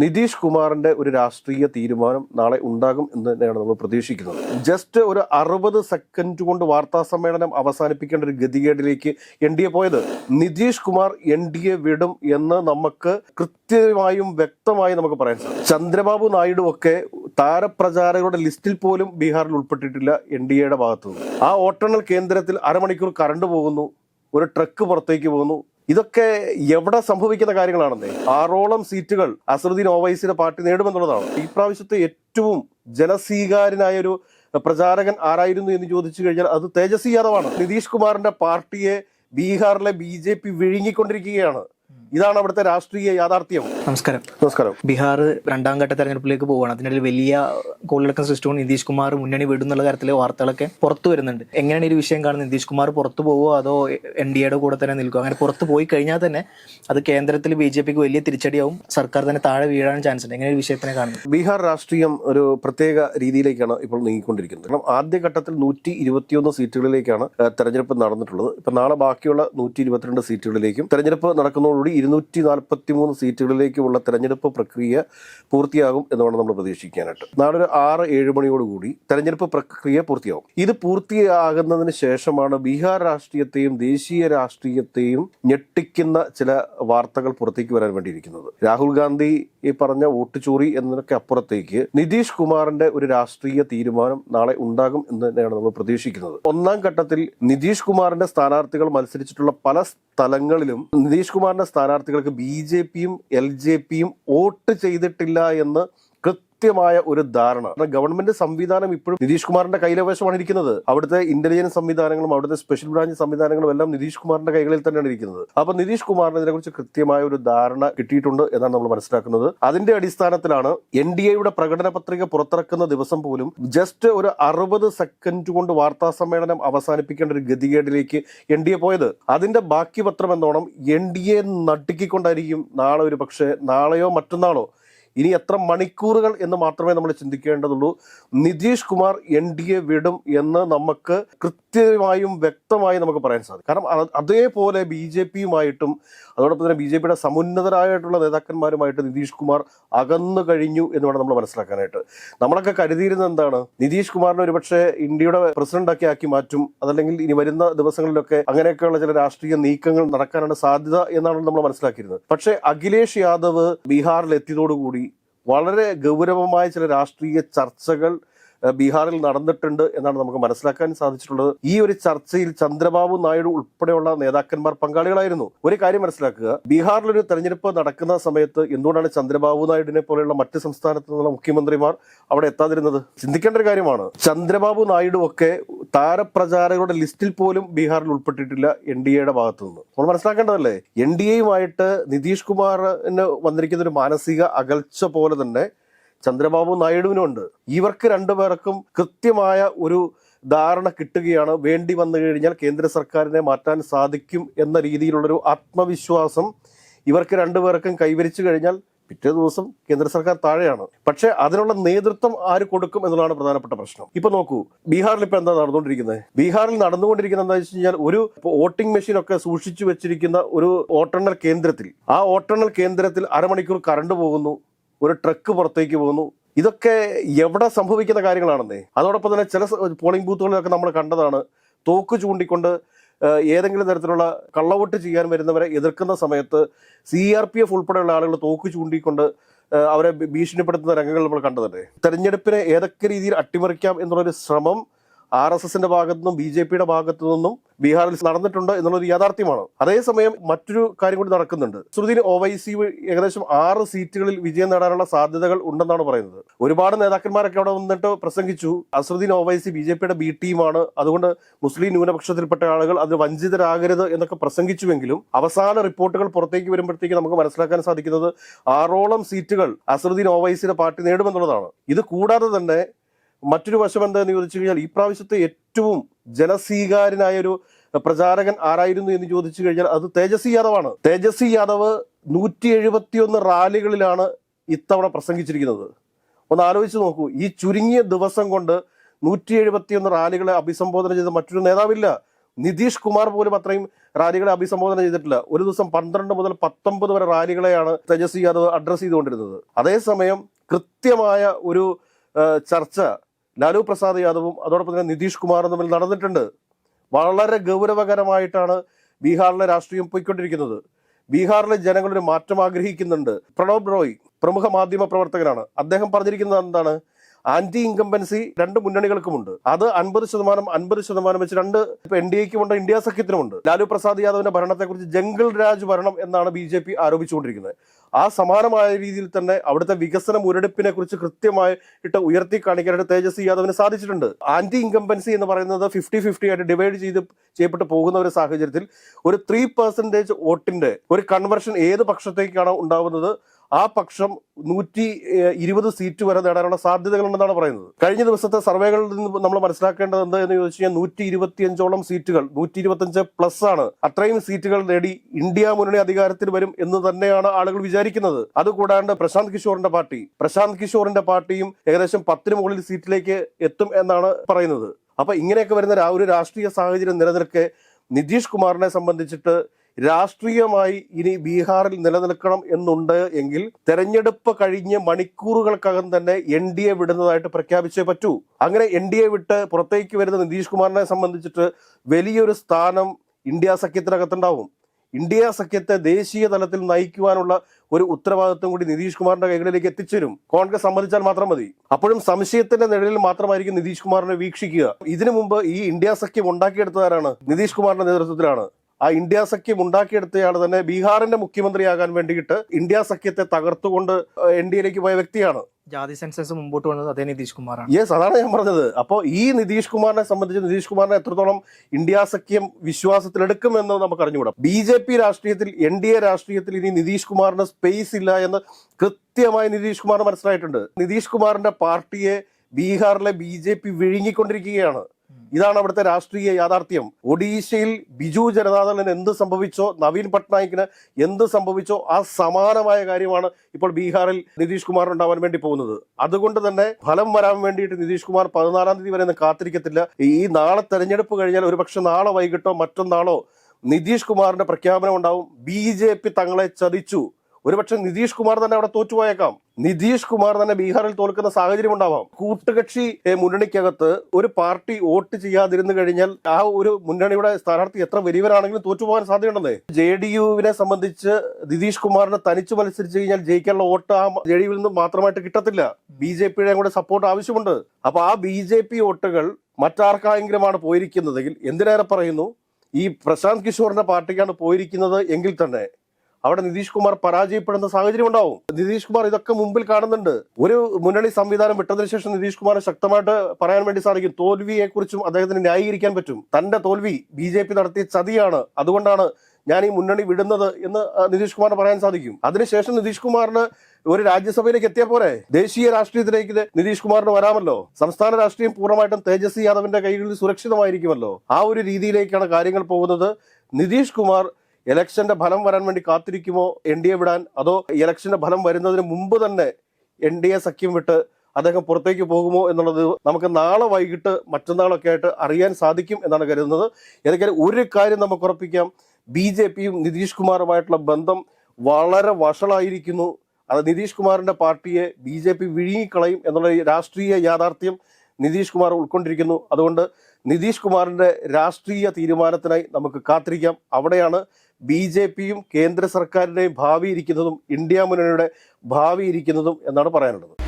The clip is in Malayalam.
നിതീഷ് കുമാറിന്റെ ഒരു രാഷ്ട്രീയ തീരുമാനം നാളെ ഉണ്ടാകും എന്ന് തന്നെയാണ് നമ്മൾ പ്രതീക്ഷിക്കുന്നത്. ജസ്റ്റ് ഒരു അറുപത് സെക്കൻഡ് കൊണ്ട് വാർത്താ സമ്മേളനം അവസാനിപ്പിക്കേണ്ട ഒരു ഗതികേടിലേക്ക് എൻ ഡി എ പോയത്. Nitish Kumar N D A വിടും എന്ന് നമുക്ക് കൃത്യമായും വ്യക്തമായും നമുക്ക് പറയാൻ സാധിക്കും. ചന്ദ്രബാബു നായിഡു ഒക്കെ താരപ്രചാരകരുടെ ലിസ്റ്റിൽ പോലും ബീഹാറിൽ ഉൾപ്പെട്ടിട്ടില്ല എൻ ഡി എയുടെ ഭാഗത്തുനിന്ന്. ആ വോട്ടെണ്ണൽ കേന്ദ്രത്തിൽ അരമണിക്കൂർ കറണ്ട് പോകുന്നു. ഒരു ട്രക്ക് പുറത്തേക്ക് പോകുന്നു. ഇതൊക്കെ എവിടെ സംഭവിക്കുന്ന കാര്യങ്ങളാണെന്നേ? ആറോളം സീറ്റുകൾ അസറുദ്ദീൻ ഓവൈസിന്റെ പാർട്ടി നേടുമെന്നുള്ളതാണ്. ഈ പ്രാവശ്യത്തെ ഏറ്റവും ജനസ്വീകാര്യനായ ഒരു പ്രചാരകൻ ആരായിരുന്നു എന്ന് ചോദിച്ചു കഴിഞ്ഞാൽ അത് തേജസ്വി യാദവാണ്. നിതീഷ് കുമാറിന്റെ പാർട്ടിയെ ബീഹാറിലെ ബി ജെ പി വിഴുങ്ങിക്കൊണ്ടിരിക്കുകയാണ്. ഇതാണ് അവിടുത്തെ രാഷ്ട്രീയ യാഥാർത്ഥ്യം. നമസ്കാരം. നമസ്കാരം. ബീഹാർ രണ്ടാം ഘട്ട തെരഞ്ഞെടുപ്പിലേക്ക് പോവുകയാണ് അതിനിടയിൽ വലിയ കോളിളക്കം സൃഷ്ടിച്ചുകൊണ്ട് നിതീഷ് കുമാർ മുന്നണി വിടുന്നുള്ള കാര്യത്തിലെ വാർത്തകളൊക്കെ പുറത്തു വരുന്നുണ്ട്. എങ്ങനെയാണ് ഈ ഒരു വിഷയം കാണുന്നത്? നിതീഷ് കുമാർ പുറത്തു പോവോ അതോ എൻ ഡി എയുടെ കൂടെ തന്നെ നിൽക്കുമോ അങ്ങനെ പുറത്തു പോയി കഴിഞ്ഞാൽ തന്നെ അത് കേന്ദ്രത്തിൽ ബി ജെ പിക്ക് വലിയ തിരിച്ചടിയാവും. സർക്കാർ തന്നെ താഴെ വീഴാൻ ചാൻസ് ഉണ്ട്. എങ്ങനെ ഈ വിഷയത്തിനെ കാണുന്നത്? ബീഹാർ രാഷ്ട്രീയം ഒരു പ്രത്യേക രീതിയിലേക്കാണ് ഇപ്പോൾ നീങ്ങിക്കൊണ്ടിരിക്കുന്നത്. കാരണം ആദ്യഘട്ടത്തിൽ നൂറ്റി ഇരുപത്തിയൊന്ന് സീറ്റുകളിലേക്കാണ് തെരഞ്ഞെടുപ്പ് നടന്നിട്ടുള്ളത്. ഇപ്പൊ നാളെ ബാക്കിയുള്ള നൂറ്റി ഇരുപത്തിരണ്ട് സീറ്റുകളിലേക്കും തെരഞ്ഞെടുപ്പ് നടക്കുന്നതോടുകൂടി ഇരുന്നൂറ്റി നാൽപ്പത്തി മൂന്ന് സീറ്റുകളിലേക്കുമുള്ള തെരഞ്ഞെടുപ്പ് പ്രക്രിയ പൂർത്തിയാകും എന്നാണ് നമ്മൾ പ്രതീക്ഷിക്കാനായിട്ട്. നാളെ ഒരു ആറ് ഏഴ് മണിയോടുകൂടി തെരഞ്ഞെടുപ്പ് പ്രക്രിയ പൂർത്തിയാകും. ഇത് പൂർത്തിയാകുന്നതിന് ശേഷമാണ് ബീഹാർ രാഷ്ട്രീയത്തെയും ദേശീയ രാഷ്ട്രീയത്തെയും ഞെട്ടിക്കുന്ന ചില വാർത്തകൾ പുറത്തേക്ക് വരാൻ വേണ്ടിയിരിക്കുന്നത്. രാഹുൽ ഗാന്ധി ഈ പറഞ്ഞ വോട്ട് ചോറി എന്നതിനൊക്കെ അപ്പുറത്തേക്ക് നിതീഷ് കുമാറിന്റെ ഒരു രാഷ്ട്രീയ തീരുമാനം നാളെ ഉണ്ടാകും എന്ന് തന്നെയാണ് നമ്മൾ പ്രതീക്ഷിക്കുന്നത്. ഒന്നാം ഘട്ടത്തിൽ നിതീഷ് കുമാറിന്റെ സ്ഥാനാർത്ഥികൾ മത്സരിച്ചിട്ടുള്ള പല സ്ഥലങ്ങളിലും നിതീഷ് കുമാറിന്റെ സ്ഥാനാർത്ഥികൾക്ക് ബി ജെ പിയും എൽ ജെ പിയും വോട്ട് ചെയ്തിട്ടില്ല എന്ന് കൃത്യമായ ഒരു ധാരണ. ഗവൺമെന്റ് സംവിധാനം ഇപ്പോഴും നിതീഷ് കുമാറിന്റെ കൈലവശമാണ് ഇരിക്കുന്നത്. അവിടുത്തെ ഇന്റലിജൻസ് സംവിധാനങ്ങളും അവിടുത്തെ സ്പെഷ്യൽ ബ്രാഞ്ച് സംവിധാനങ്ങളും എല്ലാം നിതീഷ് കുമാറിന്റെ കൈകളിൽ തന്നെയാണ് ഇരിക്കുന്നത്. അപ്പൊ നിതീഷ് കുമാറിന് ഇതിനെക്കുറിച്ച് കൃത്യമായ ഒരു ധാരണ കിട്ടിയിട്ടുണ്ട് എന്നാണ് നമ്മൾ മനസ്സിലാക്കുന്നത്. അതിന്റെ അടിസ്ഥാനത്തിലാണ് എൻ ഡി എയുടെ പ്രകടന പത്രിക പുറത്തിറക്കുന്ന ദിവസം പോലും ജസ്റ്റ് ഒരു അറുപത് സെക്കൻഡ് കൊണ്ട് വാർത്താ സമ്മേളനം അവസാനിപ്പിക്കേണ്ട ഒരു ഗതികേടിലേക്ക് എൻ ഡി എ പോയത്. അതിന്റെ ബാക്കി പത്രം എന്നോണം എൻ ഡി എ നടുക്കിക്കൊണ്ടായിരിക്കും നാളെ ഒരു പക്ഷേ നാളെയോ മറ്റന്നാളോ ഇനി എത്ര മണിക്കൂറുകൾ എന്ന് മാത്രമേ നമ്മൾ ചിന്തിക്കേണ്ടതുള്ളൂ. Nitish Kumar N D A വിടും എന്ന് നമുക്ക് കൃത്യമായും വ്യക്തമായും നമുക്ക് പറയാൻ സാധിക്കും. കാരണം അതേപോലെ ബി ജെ പിയുമായിട്ടും അതോടൊപ്പം തന്നെ ബി ജെ പിയുടെ സമുന്നതരായിട്ടുള്ള നേതാക്കന്മാരുമായിട്ട് നിതീഷ് കുമാർ അകന്നു കഴിഞ്ഞു എന്ന് വേണം നമ്മൾ മനസ്സിലാക്കാനായിട്ട്. നമ്മളൊക്കെ കരുതിയിരുന്നത് എന്താണ്? നിതീഷ് കുമാറിനെ ഒരുപക്ഷെ ഇന്ത്യയുടെ പ്രസിഡന്റാക്കി ആക്കി മാറ്റും അതല്ലെങ്കിൽ ഇനി വരുന്ന ദിവസങ്ങളിലൊക്കെ അങ്ങനെയൊക്കെയുള്ള ചില രാഷ്ട്രീയ നീക്കങ്ങൾ നടക്കാനാണ് സാധ്യത എന്നാണ് നമ്മൾ മനസ്സിലാക്കിയിരുന്നത്. പക്ഷേ അഖിലേഷ് യാദവ് ബീഹാറിൽ എത്തിയതോടുകൂടി വളരെ ഗൗരവമായ ചില രാഷ്ട്രീയ ചർച്ചകൾ ബീഹാറിൽ നടന്നിട്ടുണ്ട് എന്നാണ് നമുക്ക് മനസ്സിലാക്കാൻ സാധിച്ചിട്ടുള്ളത്. ഈ ഒരു ചർച്ചയിൽ ചന്ദ്രബാബു നായിഡു ഉൾപ്പെടെയുള്ള നേതാക്കന്മാർ പങ്കാളികളായിരുന്നു. ഒരു കാര്യം മനസ്സിലാക്കുക. ബീഹാറിൽ ഒരു തെരഞ്ഞെടുപ്പ് നടക്കുന്ന സമയത്ത് എന്തുകൊണ്ടാണ് ചന്ദ്രബാബു നായിഡുവിനെ പോലെയുള്ള മറ്റ് സംസ്ഥാനത്ത് നിന്നുള്ള മുഖ്യമന്ത്രിമാർ അവിടെ എത്താതിരുന്നത്? ചിന്തിക്കേണ്ട ഒരു കാര്യമാണ്. ചന്ദ്രബാബു നായിഡു ഒക്കെ താരപ്രചാരകരുടെ ലിസ്റ്റിൽ പോലും ബീഹാറിൽ ഉൾപ്പെട്ടിട്ടില്ല എൻ ഡി എയുടെ ഭാഗത്തു നിന്ന്. നമ്മൾ മനസ്സിലാക്കേണ്ടതല്ലേ? എൻ ഡി എയുമായിട്ട് നിതീഷ് കുമാറിന് വന്നിരിക്കുന്ന ഒരു മാനസിക അകൽച്ച പോലെ തന്നെ ചന്ദ്രബാബു നായിഡുവിനുണ്ട് ഇവർക്ക് രണ്ടുപേർക്കും കൃത്യമായ ഒരു ധാരണ കിട്ടുകയാണ്. വേണ്ടി വന്നു കഴിഞ്ഞാൽ കേന്ദ്ര സർക്കാരിനെ മാറ്റാൻ സാധിക്കും എന്ന രീതിയിലുള്ളൊരു ആത്മവിശ്വാസം ഇവർക്ക് രണ്ടുപേർക്കും കൈവരിച്ചു കഴിഞ്ഞാൽ പിറ്റേ ദിവസം കേന്ദ്ര സർക്കാർ താഴെയാണ്. പക്ഷെ അതിനുള്ള നേതൃത്വം ആര് കൊടുക്കും എന്നുള്ളതാണ് പ്രധാനപ്പെട്ട പ്രശ്നം. ഇപ്പൊ നോക്കൂ ബീഹാറിൽ ഇപ്പൊ എന്താ നടന്നുകൊണ്ടിരിക്കുന്നത്? ബീഹാറിൽ നടന്നുകൊണ്ടിരിക്കുന്ന എന്താ വെച്ച് കഴിഞ്ഞാൽ ഒരു വോട്ടിംഗ് മെഷീൻ ഒക്കെ സൂക്ഷിച്ചു വെച്ചിരിക്കുന്ന ഒരു വോട്ടെണ്ണൽ കേന്ദ്രത്തിൽ. ആ വോട്ടെണ്ണൽ കേന്ദ്രത്തിൽ അരമണിക്കൂർ കറണ്ട് പോകുന്നു. ഒരു ട്രക്ക് പുറത്തേക്ക് പോകുന്നു. ഇതൊക്കെ എവിടെ സംഭവിക്കുന്ന കാര്യങ്ങളാണെന്നേ? അതോടൊപ്പം തന്നെ ചില പോളിംഗ് ബൂത്തുകളിലൊക്കെ നമ്മൾ കണ്ടതാണ്. തോക്ക് ചൂണ്ടിക്കൊണ്ട് ഏതെങ്കിലും തരത്തിലുള്ള കള്ളവോട്ട് ചെയ്യാൻ വരുന്നവരെ എതിർക്കുന്ന സമയത്ത് സി ആർ പി എഫ് ഉൾപ്പെടെയുള്ള ആളുകൾ തോക്ക് ചൂണ്ടിക്കൊണ്ട് അവരെ ഭീഷണിപ്പെടുത്തുന്ന രംഗങ്ങൾ നമ്മൾ കണ്ടതല്ലേ? തെരഞ്ഞെടുപ്പിനെ ഏതൊക്കെ രീതിയിൽ അട്ടിമറിക്കാം എന്നുള്ളൊരു ശ്രമം ആർ എസ് എസിന്റെ ഭാഗത്തു നിന്നും ബി ജെ പിയുടെ ഭാഗത്തു നിന്നും ബീഹാറിൽ നടന്നിട്ടുണ്ട് എന്നുള്ളൊരു യാഥാർത്ഥ്യമാണ്. അതേസമയം മറ്റൊരു കാര്യം കൂടി നടക്കുന്നുണ്ട്. ശ്രുതിന് ഒവൈസി ഏകദേശം ആറ് സീറ്റുകളിൽ വിജയം നേടാനുള്ള സാധ്യതകൾ ഉണ്ടെന്നാണ് പറയുന്നത്. ഒരുപാട് നേതാക്കന്മാരൊക്കെ അവിടെ വന്നിട്ട് പ്രസംഗിച്ചു. അസറുദ്ദീൻ ഒവൈസി ബി ജെ പിയുടെ ബി ടീമാണ് അതുകൊണ്ട് മുസ്ലിം ന്യൂനപക്ഷത്തിൽപ്പെട്ട ആളുകൾ അത് വഞ്ചിതരാകരുത് എന്നൊക്കെ പ്രസംഗിച്ചുവെങ്കിലും അവസാന റിപ്പോർട്ടുകൾ പുറത്തേക്ക് വരുമ്പോഴത്തേക്ക് നമുക്ക് മനസ്സിലാക്കാൻ സാധിക്കുന്നത് ആറോളം സീറ്റുകൾ അസറുദ്ദീൻ ഒവൈസിയുടെ പാർട്ടി നേടുമെന്നുള്ളതാണ്. ഇത് കൂടാതെ തന്നെ മറ്റൊരു വശം എന്താണെന്ന് ചോദിച്ചു കഴിഞ്ഞാൽ ഈ പ്രാവശ്യത്തെ ഏറ്റവും ജനസ്വീകാരനായ ഒരു പ്രചാരകൻ ആരായിരുന്നു എന്ന് ചോദിച്ചു കഴിഞ്ഞാൽ അത് തേജസ്വി യാദവാണ്. തേജസ്വി യാദവ് നൂറ്റി എഴുപത്തിയൊന്ന് റാലികളിലാണ് ഇത്തവണ പ്രസംഗിച്ചിരിക്കുന്നത്. ഒന്ന് ആലോചിച്ച് നോക്കൂ ഈ ചുരുങ്ങിയ ദിവസം കൊണ്ട് നൂറ്റി എഴുപത്തിയൊന്ന് റാലികളെ അഭിസംബോധന ചെയ്ത മറ്റൊരു നേതാവില്ല. നിതീഷ് കുമാർ പോലും അത്രയും റാലികളെ അഭിസംബോധന ചെയ്തിട്ടില്ല. ഒരു ദിവസം പന്ത്രണ്ട് മുതൽ പത്തൊമ്പത് വരെ റാലികളെയാണ് തേജസ്വി യാദവ് അഡ്രസ് ചെയ്തുകൊണ്ടിരുന്നത്. അതേസമയം കൃത്യമായ ഒരു ചർച്ച ലാലു പ്രസാദ് യാദവും അതോടൊപ്പം തന്നെ നിതീഷ് കുമാറും തമ്മിൽ നടന്നിട്ടുണ്ട്. വളരെ ഗൗരവകരമായിട്ടാണ് ബീഹാറിലെ രാഷ്ട്രീയം പോയിക്കൊണ്ടിരിക്കുന്നത്. ബീഹാറിലെ ജനങ്ങളൊരു മാറ്റം ആഗ്രഹിക്കുന്നുണ്ട്. പ്രണോബ് റോയ് പ്രമുഖ മാധ്യമ പ്രവർത്തകനാണ്. അദ്ദേഹം പറഞ്ഞിരിക്കുന്നത് എന്താണ്? ആന്റി ഇൻകംബൻസി രണ്ട് മുന്നണികൾക്കുമുണ്ട്. അത് അൻപത് ശതമാനം അൻപത് ശതമാനം വെച്ച് രണ്ട് എൻ ഡി എക്കുമുണ്ട് ഇന്ത്യ സഖ്യത്തിനുമുണ്ട്. ലാലു പ്രസാദ് യാദവിന്റെ ഭരണത്തെക്കുറിച്ച് ജംഗിൾ രാജ് ഭരണം എന്നാണ് ബി ജെ പി ആരോപിച്ചുകൊണ്ടിരിക്കുന്നത്. ആ സമാനമായ രീതിയിൽ തന്നെ അവിടുത്തെ വികസന മുരടിപ്പിനെ കുറിച്ച് കൃത്യമായിട്ട് ഉയർത്തി കാണിക്കാനായിട്ട് തേജസ്വി യാദവിന് സാധിച്ചിട്ടുണ്ട്. ആന്റി ഇൻകംബൻസി എന്ന് പറയുന്നത് ഫിഫ്റ്റി ഫിഫ്റ്റി ആയിട്ട് ഡിവൈഡ് ചെയ്ത് ചെയ്യപ്പെട്ട് പോകുന്ന ഒരു സാഹചര്യത്തിൽ ഒരു ത്രീ പെർസെന്റേജ് വോട്ടിന്റെ ഒരു കൺവെർഷൻ ഏത് പക്ഷത്തേക്കാണ് ഉണ്ടാവുന്നത് ആ പക്ഷം നൂറ്റി ഇരുപത് സീറ്റ് വരെ നേടാനുള്ള സാധ്യതകളുണ്ടെന്നാണ് പറയുന്നത്. കഴിഞ്ഞ ദിവസത്തെ സർവേകളിൽ നിന്ന് നമ്മൾ മനസ്സിലാക്കേണ്ടത് എന്താ എന്ന് ചോദിച്ചു കഴിഞ്ഞാൽ നൂറ്റി ഇരുപത്തിയഞ്ചോളം സീറ്റുകൾ നൂറ്റി ഇരുപത്തിയഞ്ച് പ്ലസ് ആണ് അത്രയും സീറ്റുകൾ നേടി ഇന്ത്യ മുന്നണി അധികാരത്തിൽ വരും എന്ന് തന്നെയാണ് ആളുകൾ വിചാരിക്കുന്നത്. അതുകൂടാണ്ട് പ്രശാന്ത് കിഷോറിന്റെ പാർട്ടി പ്രശാന്ത് കിഷോറിന്റെ പാർട്ടിയും ഏകദേശം പത്തിന് മുകളിൽ സീറ്റിലേക്ക് എത്തും എന്നാണ് പറയുന്നത്. അപ്പൊ ഇങ്ങനെയൊക്കെ വരുന്ന ഒരു രാഷ്ട്രീയ സാഹചര്യം നിലനിൽക്കെ നിതീഷ് കുമാറിനെ സംബന്ധിച്ചിട്ട് രാഷ്ട്രീയമായി ഇനി ബീഹാറിൽ നിലനിൽക്കണം എന്നുണ്ട് എങ്കിൽ തെരഞ്ഞെടുപ്പ് കഴിഞ്ഞ് മണിക്കൂറുകൾക്കകം തന്നെ എൻ ഡി എ വിടുന്നതായിട്ട് പ്രഖ്യാപിച്ചേ പറ്റൂ. അങ്ങനെ എൻ ഡി എ വിട്ട് പുറത്തേക്ക് വരുന്ന നിതീഷ് കുമാറിനെ സംബന്ധിച്ചിട്ട് വലിയൊരു സ്ഥാനം ഇന്ത്യ സഖ്യത്തിനകത്തുണ്ടാവും. ഇന്ത്യ സഖ്യത്തെ ദേശീയ തലത്തിൽ നയിക്കുവാനുള്ള ഒരു ഉത്തരവാദിത്വം കൂടി നിതീഷ് കുമാറിന്റെ കൈകളിലേക്ക് എത്തിച്ചേരും. കോൺഗ്രസ് സമ്മതിച്ചാൽ മാത്രം മതി. അപ്പോഴും സംശയത്തിന്റെ നിഴലിൽ മാത്രമായിരിക്കും നിതീഷ് കുമാറിനെ വീക്ഷിക്കുക. ഇതിനു മുമ്പ് ഈ ഇന്ത്യ സഖ്യം ഉണ്ടാക്കിയെടുത്തതാരാണ്? നിതീഷ് കുമാറിന്റെ നേതൃത്വത്തിലാണ്. ആ ഇന്ത്യ സഖ്യം ഉണ്ടാക്കിയെടുത്തയാൾ തന്നെ ബീഹാറിന്റെ മുഖ്യമന്ത്രിയാകാൻ വേണ്ടിയിട്ട് ഇന്ത്യ സഖ്യത്തെ തകർത്തുകൊണ്ട് എൻ ഡി എയിലേക്ക് പോയ വ്യക്തിയാണ്. ജാതി സെൻസസ് മുമ്പോട്ട് വന്നത് അതേ നിതീഷ് കുമാറാണ്. യെസ് അതാണ് ഞാൻ പറഞ്ഞത്. അപ്പോൾ ഈ നിതീഷ് കുമാറിനെ സംബന്ധിച്ച് നിതീഷ് കുമാറിനെ എത്രത്തോളം ഇന്ത്യ സഖ്യം വിശ്വാസത്തിലെടുക്കുമെന്ന് നമുക്ക് അറിഞ്ഞുകൂടാം ബി ജെ പി രാഷ്ട്രീയത്തിൽ എൻ ഡി എ രാഷ്ട്രീയത്തിൽ ഇനി നിതീഷ് കുമാറിന് സ്പേസ് ഇല്ല എന്ന് കൃത്യമായി നിതീഷ് കുമാർ മനസ്സിലായിട്ടുണ്ട്. നിതീഷ് കുമാറിന്റെ പാർട്ടിയെ ബീഹാറിലെ ബി ജെ പി വിഴുങ്ങിക്കൊണ്ടിരിക്കുകയാണ്. ഇതാണ് അവിടുത്തെ രാഷ്ട്രീയ യാഥാർത്ഥ്യം. ഒഡീഷയിൽ ബിജു ജനതാദളിന് എന്ത് സംഭവിച്ചോ നവീൻ പട്നായിക്കിന് എന്ത് സംഭവിച്ചോ ആ സമാനമായ കാര്യമാണ് ഇപ്പോൾ ബീഹാറിൽ നിതീഷ് ഉണ്ടാവാൻ വേണ്ടി പോകുന്നത്. അതുകൊണ്ട് തന്നെ ഫലം വരാൻ വേണ്ടിയിട്ട് നിതീഷ് കുമാർ പതിനാലാം തീയതി വരെ കാത്തിരിക്കത്തില്ല. ഈ നാളെ തെരഞ്ഞെടുപ്പ് കഴിഞ്ഞാൽ ഒരുപക്ഷെ നാളെ വൈകിട്ടോ മറ്റന്നാളോ നിതീഷ് കുമാറിന്റെ പ്രഖ്യാപനം ഉണ്ടാവും. ബി തങ്ങളെ ചതിച്ചു. ഒരുപക്ഷെ നിതീഷ് കുമാർ തന്നെ അവിടെ തോറ്റുപോയേക്കാം. നിതീഷ് കുമാർ തന്നെ ബീഹാറിൽ തോൽക്കുന്ന സാഹചര്യം ഉണ്ടാവാം. കൂട്ടുകക്ഷി മുന്നണിക്കകത്ത് ഒരു പാർട്ടി വോട്ട് ചെയ്യാതിരുന്നു കഴിഞ്ഞാൽ ആ ഒരു മുന്നണിയുടെ സ്ഥാനാർത്ഥി എത്ര വലിയവരാണെങ്കിലും തോറ്റുപോകാൻ സാധ്യതയുണ്ടെന്നേ ജെ ഡി യുവിനെ സംബന്ധിച്ച് നിതീഷ് കുമാറിനെ തനിച്ച് മത്സരിച്ചു കഴിഞ്ഞാൽ ജയിക്കാനുള്ള വോട്ട് ആ ജെ ഡി യുവിൽ നിന്ന് മാത്രമായിട്ട് കിട്ടത്തില്ല. ബി ജെ പിയുടെ കൂടെ സപ്പോർട്ട് ആവശ്യമുണ്ട്. അപ്പൊ ആ ബി ജെ പി വോട്ടുകൾ മറ്റാർക്കായെങ്കിലുമാണ് പോയിരിക്കുന്നതെങ്കിൽ എന്തിനേറെ പറയുന്നു? ഈ പ്രശാന്ത് കിഷോറിന്റെ പാർട്ടിക്കാണ് പോയിരിക്കുന്നത് എങ്കിൽ തന്നെ. അവിടെ നിതീഷ് കുമാർ പരാജയപ്പെടുന്ന സാഹചര്യം ഉണ്ടാവും. നിതീഷ് കുമാർ ഇതൊക്കെ മുമ്പിൽ കാണുന്നുണ്ട്. ഒരു മുന്നണി സംവിധാനം വിട്ടതിന് ശേഷം നിതീഷ് കുമാറിന് ശക്തമായിട്ട് പറയാൻ വേണ്ടി സാധിക്കും. തോൽവിയെ കുറിച്ചും അദ്ദേഹത്തിന് ന്യായീകരിക്കാൻ പറ്റും. തന്റെ തോൽവി ബി നടത്തിയ ചതിയാണ്. അതുകൊണ്ടാണ് ഞാൻ ഈ മുന്നണി വിടുന്നത് എന്ന് നിതീഷ് കുമാറിന് പറയാൻ സാധിക്കും. അതിനുശേഷം നിതീഷ് കുമാറിന് ഒരു രാജ്യസഭയിലേക്ക് എത്തിയ പോലെ ദേശീയ രാഷ്ട്രീയത്തിലേക്ക് നിതീഷ് കുമാറിന് വരാമല്ലോ? സംസ്ഥാന രാഷ്ട്രീയം പൂർണമായിട്ടും തേജസ്വി യാദവിന്റെ കൈകളിൽ സുരക്ഷിതമായിരിക്കുമല്ലോ? ആ ഒരു രീതിയിലേക്കാണ് കാര്യങ്ങൾ പോകുന്നത്. നിതീഷ് കുമാർ ഇലക്ഷന്റെ ഫലം വരാൻ വേണ്ടി കാത്തിരിക്കുമോ എൻ ഡി എ വിടാൻ? അതോ ഇലക്ഷന്റെ ഫലം വരുന്നതിന് മുമ്പ് തന്നെ എൻ ഡി എ സഖ്യം വിട്ട് അദ്ദേഹം പുറത്തേക്ക് പോകുമോ എന്നുള്ളത് നമുക്ക് നാളെ വൈകിട്ട് മറ്റന്നാളൊക്കെ ആയിട്ട് അറിയാൻ സാധിക്കും എന്നാണ് കരുതുന്നത്. ഏതൊക്കെയാലും ഒരു കാര്യം നമുക്ക് ഉറപ്പിക്കാം. ബി ജെ പിയും നിതീഷ് കുമാറുമായിട്ടുള്ള ബന്ധം വളരെ വഷളായിരിക്കുന്നു. അത് നിതീഷ് കുമാറിന്റെ പാർട്ടിയെ ബി ജെ പി വിഴുങ്ങിക്കളയും എന്നുള്ള രാഷ്ട്രീയ യാഥാർത്ഥ്യം നിതീഷ് കുമാർ ഉൾക്കൊണ്ടിരിക്കുന്നു. അതുകൊണ്ട് നിതീഷ് കുമാറിന്റെ രാഷ്ട്രീയ തീരുമാനത്തിനായി നമുക്ക് കാത്തിരിക്കാം. അവിടെയാണ് ബി ജെ പിയും കേന്ദ്ര സർക്കാരിന്റെയും ഭാവി ഇരിക്കുന്നതും ഇന്ത്യ മുന്നണിയുടെ ഭാവി ഇരിക്കുന്നതും എന്നാണ് പറയാനുള്ളത്.